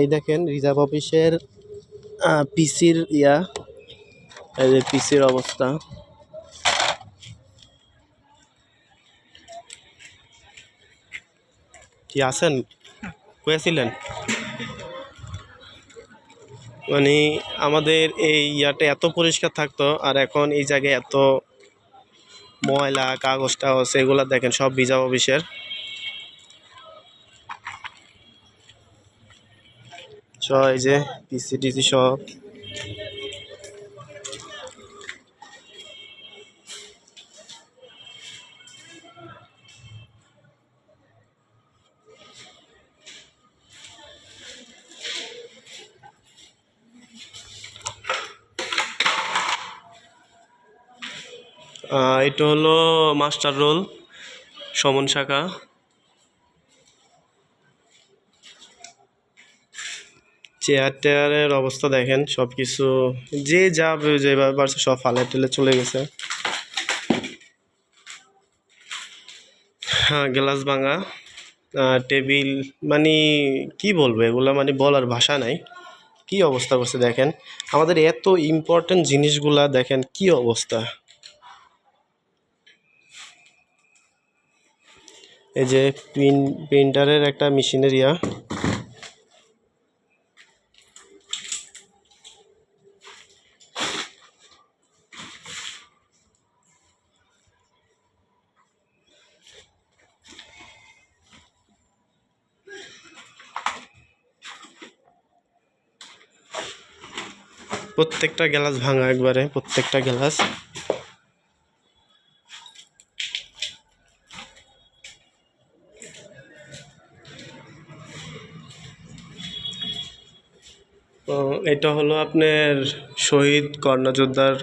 এই দেখেন, রিজার্ভ অফিসের পিসির ইয়া, এই যে পিসির অবস্থা। কি আছেন? কয়েছিলেন মানে আমাদের এই ইয়াটা এত পরিষ্কার থাকতো, আর এখন এই জায়গায় এত ময়লা কাগজ টাগজ এগুলা দেখেন, সব রিজার্ভ অফিসের। সব এই যে পিসি টিসি সব এটা হলো মাস্টার রোল সমন শাখা। চেয়ার টেয়ারের অবস্থা দেখেন সব কিছু যে যা যেভাবে পারছে সব ফালে টেলে চলে গেছে। হ্যাঁ গ্লাস ভাঙা টেবিল মানে কি বলব, এগুলো মানে বলার ভাষা নাই। কি অবস্থা করছে দেখেন, আমাদের এত ইম্পর্টেন্ট জিনিসগুলা দেখেন, কি অবস্থা। এই যে প্রিন প্রিন্টারের একটা মেশিনের ইয়া। প্রত্যেকটা গ্লাস ভাঙা একবারে, প্রত্যেকটা গ্লাস। এটা হলো আপনার শহীদ কর্ণযোদ্ধার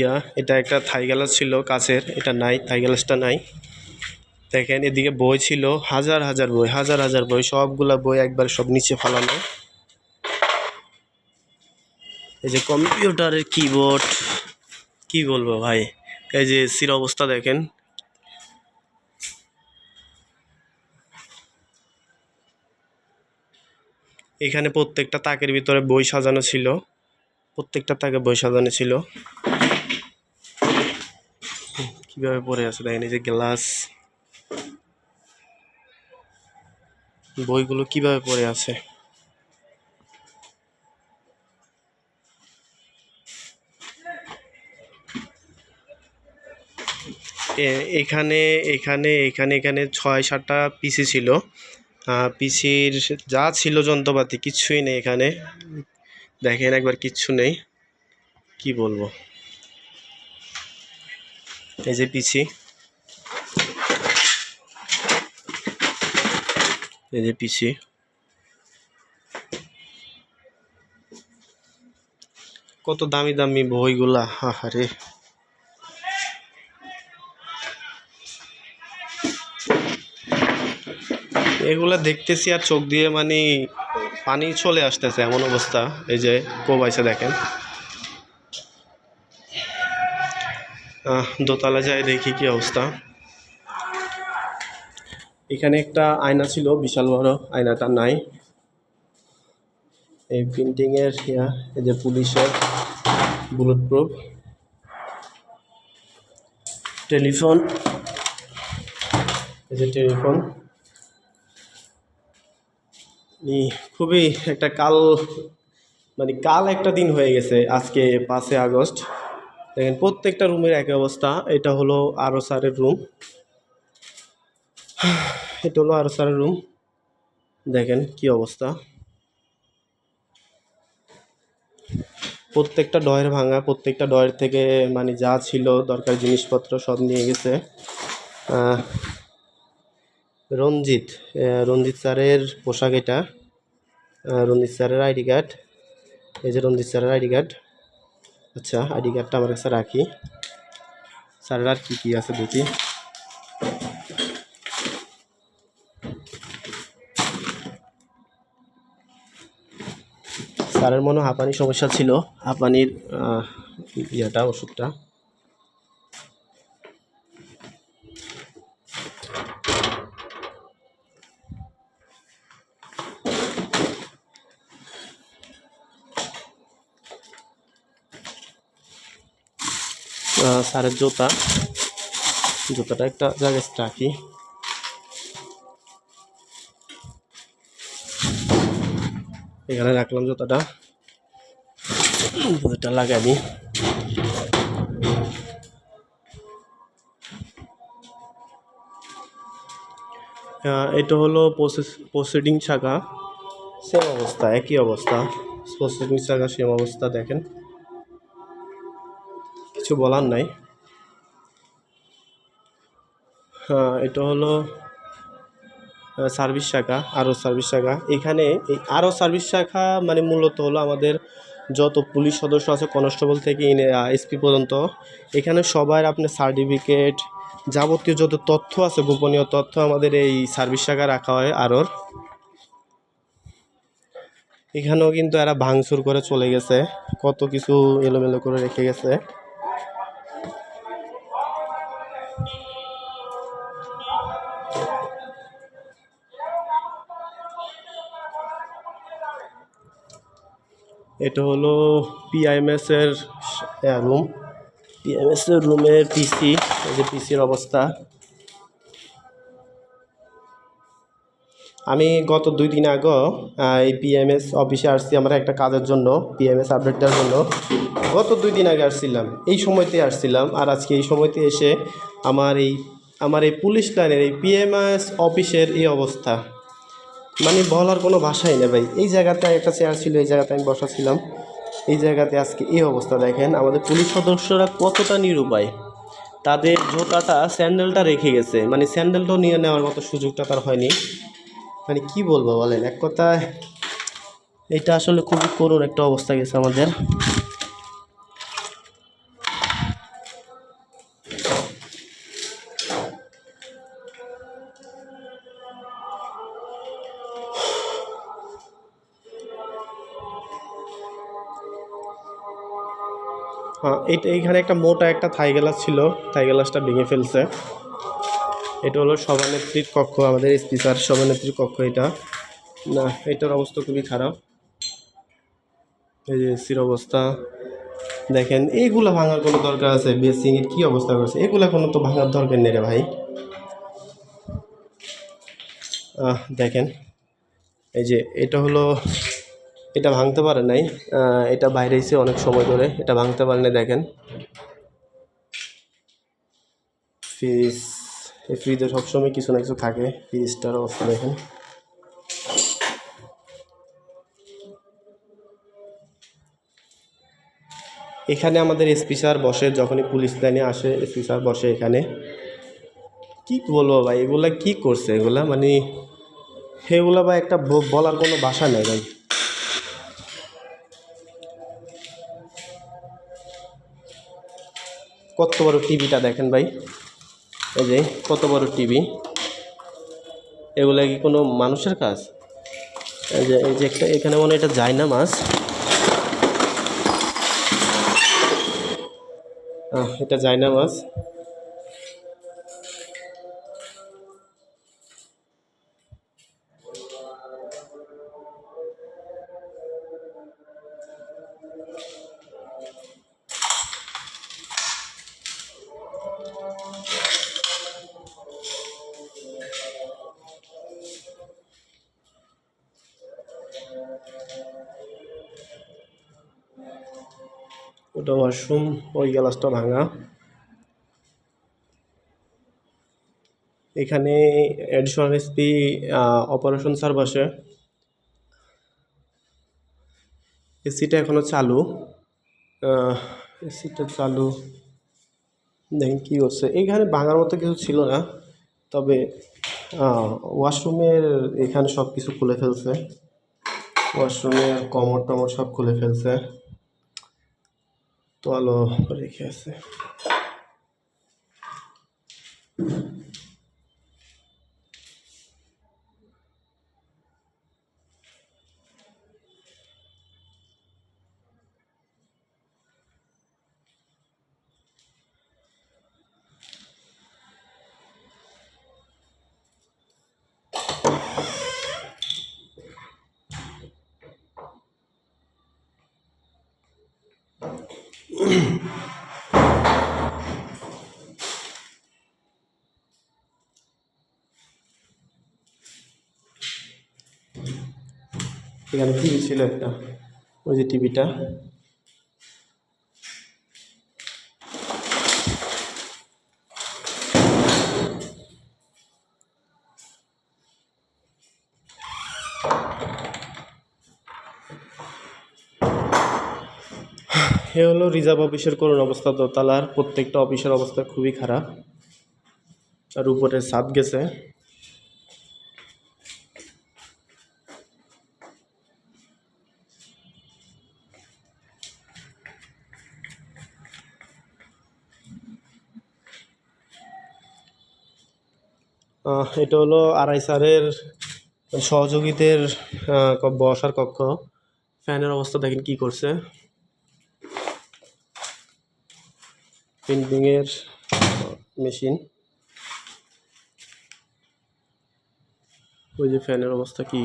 ইয়া। এটা একটা থাই গ্লাস ছিল কাছের, এটা নাই, থাই গ্লাসটা নাই। দেখেন, এদিকে বই ছিল, হাজার হাজার বই, হাজার হাজার বই, সবগুলা বই একবার সব নিচে ফালানো। এই যে কম্পিউটারের কিবোর্ড কি বলব ভাই? এই যে এসির অবস্থা দেখেন। এখানে প্রত্যেকটা তাকের ভিতরে বই সাজানো ছিল। প্রত্যেকটা তাকে বই সাজানো ছিল। কীভাবে পড়ে আছে দেখেন, এই যে গ্লাস। বইগুলো কীভাবে পড়ে আছে? এখানে এখানে এখানে এখানে ছয়, সাতটা পিসি ছিল। পিসির যা ছিল যন্ত্রপাতি কিচ্ছুই নেই এখানে। দেখেন একবার কিচ্ছু নেই। কি বলব? এই যে পিসি। এই যে পিসি। কত দামি দামি বইগুলা। আহারে। এগুলা দেখতেছি আর চোখ দিয়ে মানে পানি চলে আসতেছে, এমন অবস্থা। এই যে কোবাইছে দেখেন। দোতলা যায় দেখি কি অবস্থা। এখানে একটা আয়না ছিল, বিশাল বড়, আয়নাটা নাই। এই প্রিন্টিং এর ইয়া, এই যে পুলিশের বুলেট প্রুফ টেলিফোন। এই যে টেলিফোন। খুবই একটা কাল মানে কাল একটা দিন হয়ে গেছে আজকে পাঁচই আগস্ট। দেখেন, প্রত্যেকটা রুমের একই অবস্থা। এটা হলো আরও স্যারের রুম এটা হলো আরও স্যারের রুম দেখেন কি অবস্থা। প্রত্যেকটা ডয়ের ভাঙা, প্রত্যেকটা ডয়ের থেকে মানে যা ছিল দরকার জিনিসপত্র সব নিয়ে গেছে। রঞ্জিত রঞ্জিত স্যারের পোশাক এটা রঞ্জিত স্যারের আইডি কার্ড। এই যে রঞ্জিত স্যারের আইডি কার্ড। আচ্ছা আইডি কার্ডটা আমার কাছে রাখি। স্যারের আর কী কী আছে দেখি। স্যারের মনে হাঁপানির সমস্যা ছিল। হাঁপানির ইয়েটা, ওষুধটা। স্যারের জুতা। জুতাটা একটা জায়গায় রাখি। এখানে রাখলাম জুতাটা। জুতাটা লাগাই দিই। এটা হলো প্রসিডিং শাখা। সেম অবস্থা, একই অবস্থা। প্রসিডিং শাখা সেম অবস্থা, দেখেন। কিছু বলার নাই। এটা হলো সার্ভিস শাখা আরও সার্ভিস শাখা এখানে এই আরও সার্ভিস শাখা মানে মূলত হলো আমাদের যত পুলিশ সদস্য আছে, কনস্টেবল থেকে এসপি পর্যন্ত। এখানে সবার আপনার সার্টিফিকেট যাবতীয় যত তথ্য আছে, গোপনীয় তথ্য আমাদের এই সার্ভিস শাখা রাখা হয় আরোর। এখানেও কিন্তু এরা ভাঙচুর করে চলে গেছে, কত কিছু এলোমেলো করে রেখে গেছে। এটা হলো পিআইএমএস এর রুম পিআইএমএস এর রুমের পিসি এই যে পিসির অবস্থা। আমি গত দুই দিন আগে এই পিএমএস অফিসে আসছি আমরা একটা কাজের জন্য পিএমএস আপডেট দেওয়ার জন্য। গত দুই দিন আগে আসছিলাম, এই সময়তে আসছিলাম। আর আজকে এই সময়তে এসে আমার এই আমার এই পুলিশ লাইনের এই পিএমএস অফিসের এই অবস্থা। মানে বলার কোনো ভাষাই নেই ভাই। এই জায়গাতে একটা চেয়ার ছিল, এই জায়গাতে আমি বসা ছিলাম এই জায়গাতে আজকে এই অবস্থা দেখেন, আমাদের পুলিশ সদস্যরা কতটা নিরুপায়। তাদের জুতাটা স্যান্ডেলটা রেখে গেছে। মানে স্যান্ডেলটাও নিয়ে নেওয়ার মতো সুযোগটা তার হয়নি। মানে কি বলব বলেন, এক কথায় এটা আসলে খুবই করুণ একটা অবস্থা গেছে আমাদের। হ্যাঁ এটা এইখানে একটা মোটা একটা থাই গ্লাস ছিল, থাই গ্লাসটা ভেঙে ফেলছে। এটা হলো সভানেত্রীর কক্ষ, আমাদের স্পিকার সভানেত্রীর কক্ষ এটা। না, এটার অবস্থা খুবই খারাপ। এই যে এসির অবস্থা। দেখেন এইগুলো ভাঙার কোনো দরকার আছে? বেসিংয়ের কী অবস্থা করছে? এগুলো কোনো তো ভাঙার দরকার নেই রে ভাই। দেখেন, এই যে এটা হলো এটা ভাঙতে পারে নাই। এটা বাইরে এসে অনেক সময় ধরে এটা ভাঙতে পারে নাই, দেখেন। ফ্রিজ এই ফ্রিজে সবসময় কিছু না কিছু থাকে ফ্রিজটার অবস্থা দেখেন। এখানে আমাদের এসপি স্যার বসে, যখনই পুলিশ লাইনে আসে এসপি স্যার বসে এখানে। কি বলব ভাই, এগুলা কি করছে এগুলা? মানে এগুলা বা একটা বলার কোনো ভাষা নেই ভাই। কত বড় টিভিটা দেখেন ভাই? এই যে, কত বড় টিভি? এগুলো কি কোনো মানুষের কাজ? এই যে এই যে একটা, এখানে মনে এটা যায় না মাছ এটা যায় না মাছ। ওয়াশরুম, ওই গ্লাসটা ভাঙা। এখানে অ্যাডিশনাল এসপি অপারেশন স্যার বসে এসিটা এখনও চালু। এসিটা চালু। দেখেন কী হচ্ছে? এইখানে ভাঙার মতো কিছু ছিল না। তবে ওয়াশরুমের এখানে সব কিছু খুলে ফেলছে। ওয়াশরুমের কমর টমর সব খুলে ফেলছে। তোয়ালো রেখে আছে। এখানে টিভি ছিল একটা? ওই যে টিভিটা। এ হলো রিজার্ভ অফিসের করুণ অবস্থা দোতলার প্রত্যেকটা অফিসের অবস্থা খুবই খারাপ। আর উপরে ছাদ গেছে। এটা হলো আড়াই সারের সহযোগীদের বসার কক্ষ। ফ্যানের অবস্থা দেখেন কি করছে। প্রিন্টিংয়ের মেশিন ওই যে ফ্যানের অবস্থা কি?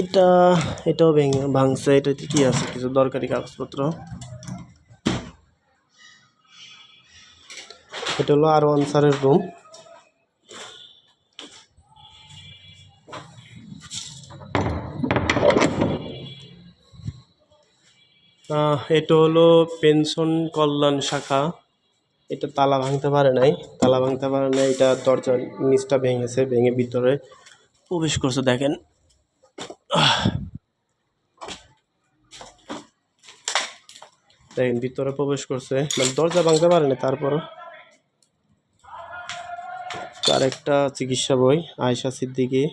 এটা এটাও ভেঙে, ভাঙছে এটাতে কি আছে? কিছু দরকারি কাগজপত্র। এটা হলো আর ওয়ান স্যারের রুম এটা হলো পেনশন কল্যাণ শাখা। এটা তালা ভাঙতে পারে নাই। তালা ভাঙতে পারে নাই, এটা দরজার নিচটা ভেঙেছে, ভেঙে ভিতরে প্রবেশ করছে, দেখেন। দেখেন, ভিতরে প্রবেশ করছে। মানে দরজা ভাঙতে পারেনি তারপরও তার একটা চিকিৎসা বই আয়সা সিদ্দিকি।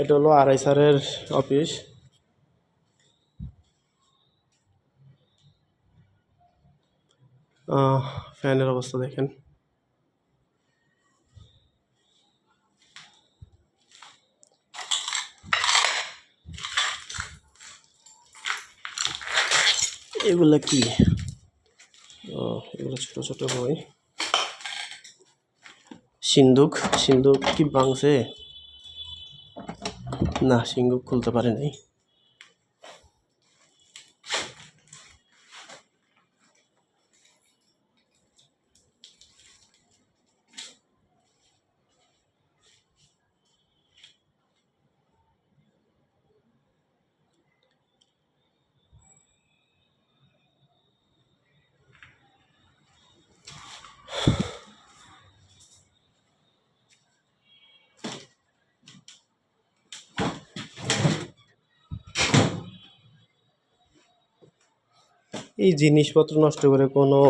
এটা হলো আড়াই স্যারের অফিস। ফ্যানের অবস্থা দেখেন। এগুলা কি? এগুলো ছোট ছোট বই। সিন্দুক সিন্দুক কি ভাঙছে? না সিংহ খুলতে পারে এই জিনিসপত্র নষ্ট করে কোনো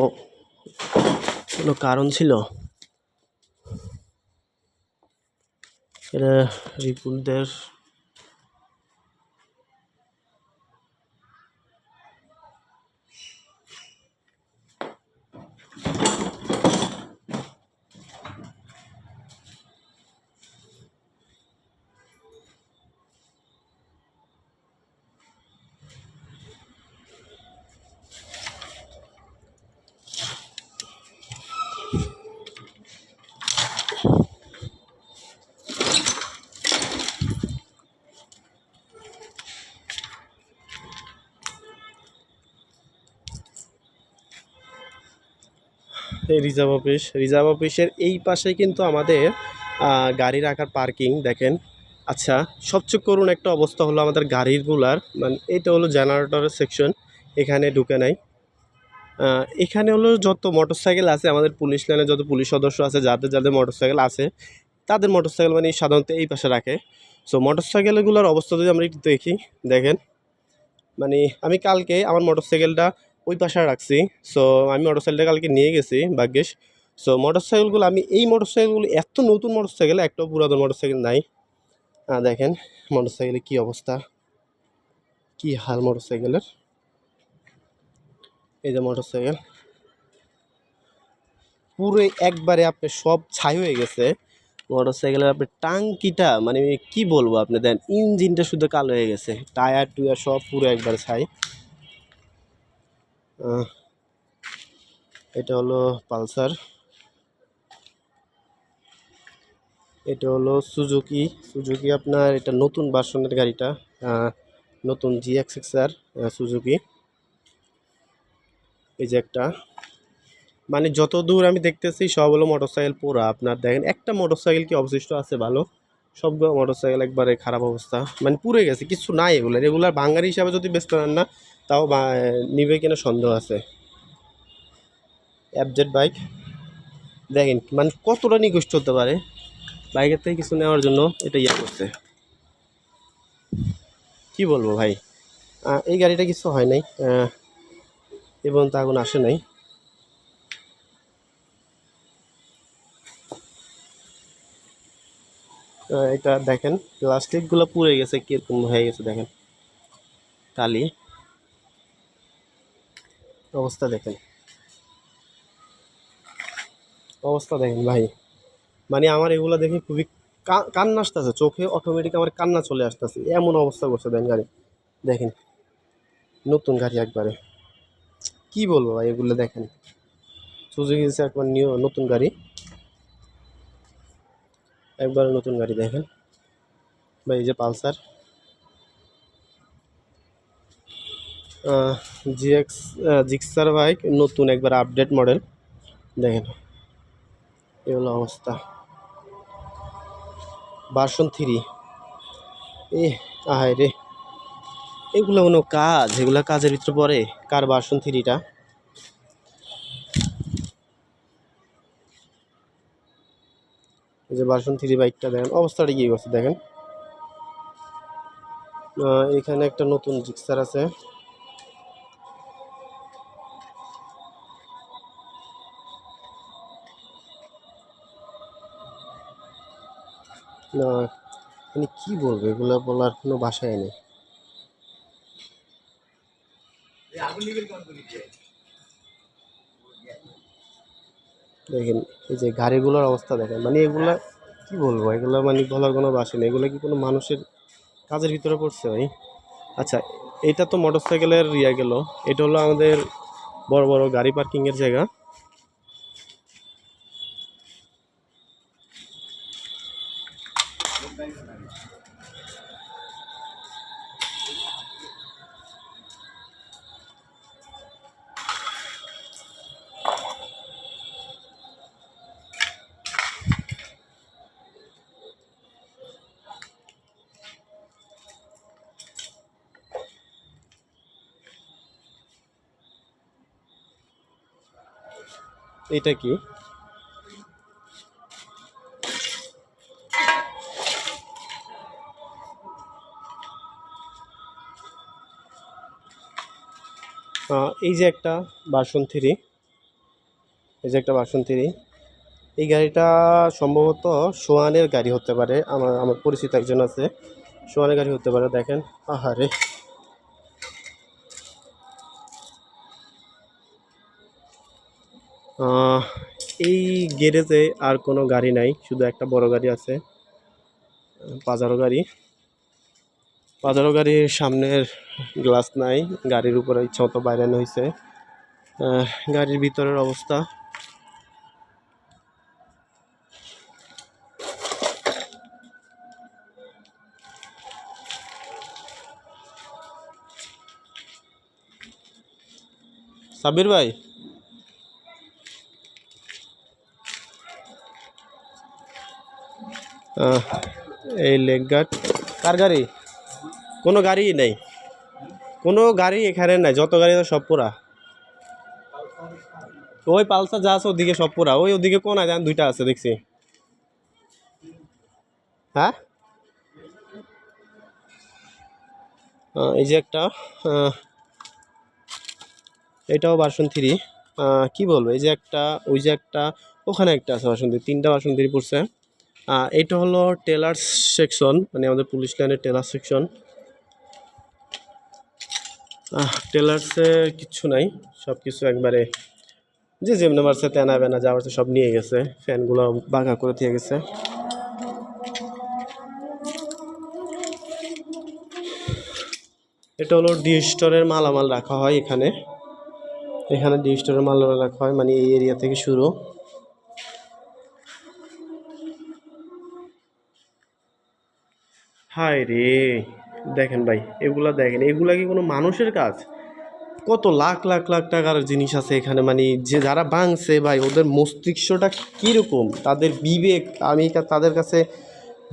কোনো কারণ ছিল? এটা রিপুলদের এই রিজার্ভ অফিস। রিজার্ভ অফিসের এই পাশে কিন্তু আমাদের গাড়ি রাখার পার্কিং, দেখেন। আচ্ছা সবচেয়ে করুণ একটা অবস্থা হলো আমাদের গাড়িগুলার মানে এটা হলো জেনারেটরের সেকশন, এখানে ঢুকে নাই। এখানে হলো যত মোটরসাইকেল আছে, আমাদের পুলিশ লাইনে যত পুলিশ সদস্য আছে, যাদের যাদের মোটরসাইকেল আছে, তাদের মোটরসাইকেল মানে সাধারণত এই পাশে রাখে। সো মোটরসাইকেলগুলোর অবস্থা যদি আমরা একটু দেখি, দেখেন। মানে আমি কালকে আমার মোটরসাইকেলটা ওই পাশে রাখছি। সো আমি মোটরসাইকেলটা কালকে নিয়ে গেছি ভাগ্যেশ সো মোটরসাইকেলগুলো আমি এই মোটরসাইকেলগুলো এত নতুন মোটরসাইকেল একটাও পুরাতন মোটরসাইকেল নাই। দেখেন মোটরসাইকেলের কী অবস্থা। কী হাল মোটরসাইকেলের এই যে মোটরসাইকেল পুরো একবারে আপনি সব ছাই হয়ে গেছে। মোটর সাইকেলের আপনি টাঙ্কিটা মানে কি বলব আপনি, দেন ইঞ্জিনটা শুধু কালো হয়ে গেছে। টায়ার টুয়ার সব পুরো একবারে ছাই। এটা হলো পালসার। এটা হলো সুজুকি। সুজুকি আপনার এটা নতুন ভার্সনের গাড়িটা আহ, এক্স জিএক্সএক্সআর সুজুকি। এই যে একটা। মানে যত দূর আমি দেখতেছি সব হলো মোটরসাইকেল পুরা। আপনার দেখেন একটা মোটরসাইকেল কি অবশিষ্ট আছে ভালো? সবগুলো মোটরসাইকেল একবারে খারাপ অবস্থা। মানে পুড়ে গেছে, কিছু নাই এগুলো। রেগুলার বাঙালি হিসাবে যদি ব্যস্ত নেন না, তাও নিবে কিনা সন্দেহ আছে। অ্যাবজেট বাইক দেখেন মানে কতটা নিকষ্ট হতে পারে। বাইকের থেকে কিছু নেওয়ার জন্য এটা ইয়ে করছে। কি বলব ভাই? এই গাড়িটা কিছু হয় নাই। এবং তা এখন আসে নাই। এটা দেখেন প্লাস্টিকগুলো পুড়ে গেছে, কীরকম হয়ে গেছে দেখেন। কালি। অবস্থা দেখেন। অবস্থা দেখেন ভাই। মানে আমার এগুলো দেখে খুবই কান্না আসতেছে, চোখে অটোমেটিক আমার কান্না চলে আসতেছে। এমন অবস্থা করছে দেখেন গাড়ি। দেখেন, নতুন গাড়ি একবারে। কি বলব ভাই, এগুলো দেখেন। সুজুকি একবার নিউ, নতুন গাড়ি। একবার নতুন গাড়ি দেখেন। ভাই, এই যে পালসার। জিএক্স জিক্সার বাইক, নতুন একবার আপডেট মডেল দেখেন এ হলো অবস্থা। ভার্সন থ্রি এ আহাই রে। এগুলো কোনো কাজ, এগুলো কাজের ভিতরে পড়ে। কার ভার্সন থ্রিটা এই যে ভার্সন থ্রি বাইকটা দেখেন, অবস্থাটা কি করছে দেখেন? এখানে একটা নতুন জিক্সার আছে। না মানে কি বলব, এগুলো বলার কোনো ভাষাই নেই। দেখেন, এই যে গাড়িগুলোর অবস্থা দেখেন মানে এগুলা কি বলব, এগুলো মানে বলার কোনো বাসে নেই, এগুলো কি কোনো মানুষের কাজের ভিতরে পড়ছে ভাই? আচ্ছা এটা তো মোটর সাইকেলের ইয়া গেল, এটা হলো আমাদের বড় বড় গাড়ি পার্কিংয়ের জায়গা। এটা কি? এই যে একটা বাসন থ্রি এই যে একটা বাসন থ্রি এই গাড়িটা সম্ভবত সোয়ানের গাড়ি হতে পারে, আমার আমার পরিচিত একজন আছে, সোয়ানের গাড়ি হতে পারে, দেখেন, আহারে। এই গ্যারেজে আর কোনো গাড়ি নাই, শুধু একটা বড় গাড়ি আছে, পাজারো গাড়ি। পাজারো গাড়ির সামনের গ্লাস নাই, গাড়ির উপরে ইচ্ছা মতো বাইরে হয়েছে গাড়ির ভিতরের অবস্থা। সাবির ভাই? এই লেগ গার্ড। কার গাড়ি? কোনো গাড়ি নেই। কোনো গাড়ি এখানে নাই, যত গাড়ি সব পুরা। ওই পালসার যা আছে ওদিকে সব পুরা। ওই ওদিকে কোন আছে? দুইটা আছে, দেখছি। হ্যাঁ? এই যে একটা এটাও ভার্সন থ্রি কি বলব? এই যে একটা, ওই যে একটা, ওখানে একটা আছে ভার্সন থ্রি তিনটা ভার্সন থ্রি পড়ছে। এটা হলো টেলার সেকশন মানে আমাদের পুলিশ লাইনের টেলার সেকশন। টেলার্সে কিচ্ছু নাই সব কিছু একবারে যে যেমনি মারছে তেনা বেনা যা পারছে সব নিয়ে গেছে, ফ্যানগুলো বাঁকা করে দিয়ে গেছে। এটা হলো ডি স্টোরের মালামাল রাখা হয় এখানে। এখানে ডি স্টোরের মাল রাখা হয় মানে এই এরিয়া থেকে শুরু। হায় রে। দেখেন ভাই, এগুলা দেখেন, এগুলা কি কোনো মানুষের কাজ? কত লাখ লাখ লাখ টাকার জিনিস আছে এখানে মানে যে যারা ভাঙছে ভাই, ওদের মস্তিষ্কটা কীরকম? তাদের বিবেক, আমি তাদের কাছে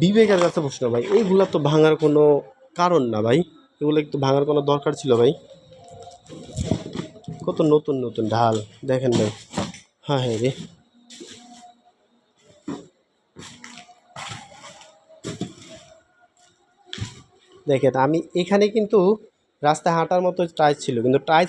বিবেকের কাছে প্রশ্ন ভাই, এইগুলা তো ভাঙার কোনো কারণ না ভাই? এগুলো একটু ভাঙার কোনো দরকার ছিল ভাই? কত নতুন নতুন ঢাল, দেখেন ভাই। হ্যাঁ হ্যাঁ রে। দেখেন আমি এখানে কিন্তু রাস্তায় হাঁটার মতো টাইস ছিল কিন্তু টাইস